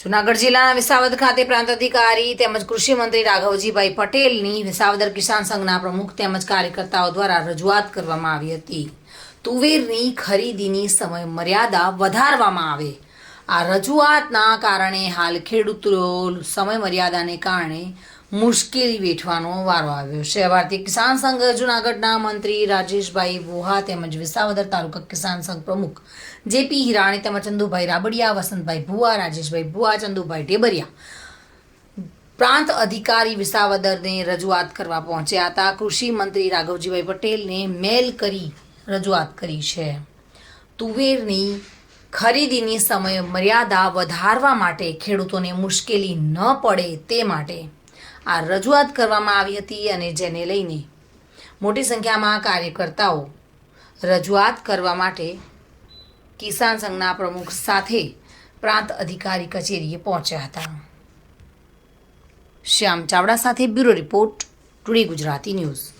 જુનાગઢ જિલ્લાના વિસાવદર ખાતે પ્રાંત અધિકારી તેમજ કૃષિ મંત્રી રાઘવજીભાઈ પટેલની વિસાવદર કિસાન સંઘના પ્રમુખ તેમજ કાર્યકર્તાઓ દ્વારા રજૂઆત કરવામાં આવી હતી. તુવેરની ખરીદીની સમય મર્યાદા વધારવામાં આવે આ રજૂઆતના કારણે હાલ ખેડૂતો સમય મર્યાદાને કારણે મુશ્કેલી વેઠવાનો વારો આવ્યો છે. ભારતીય કિસાન સંઘ જુનાગઢના મંત્રી રાજેશભાઈ વોહા તેમજ વિસાવદર તાલુકા કિસાન સંઘ પ્રમુખ જેપી હિરાણી તેમજ ચંદુભાઈ રાબડિયા, વસંતભાઈ ભુવા, રાજેશભાઈ ભુવા, ચંદુભાઈ ઢેબરિયા પ્રાંત અધિકારી વિસાવદરને રજૂઆત કરવા પહોંચ્યા હતા. કૃષિ મંત્રી રાઘવજીભાઈ પટેલને મેલ કરી રજૂઆત કરી છે. તુવેરની ખરીદીની સમય મર્યાદા વધારવા માટે ખેડૂતોને મુશ્કેલી ન પડે તે માટે આ રજૂઆત કરવામાં આવી હતી અને જેને લઈને મોટી સંખ્યામાં કાર્યકર્તાઓ રજૂઆત કરવા માટે કિસાન સંઘના પ્રમુખ સાથે પ્રાંત અધિકારી કચેરીએ પહોંચ્યા હતા. શ્યામ ચાવડા સાથે bureau report, today Gujarati news.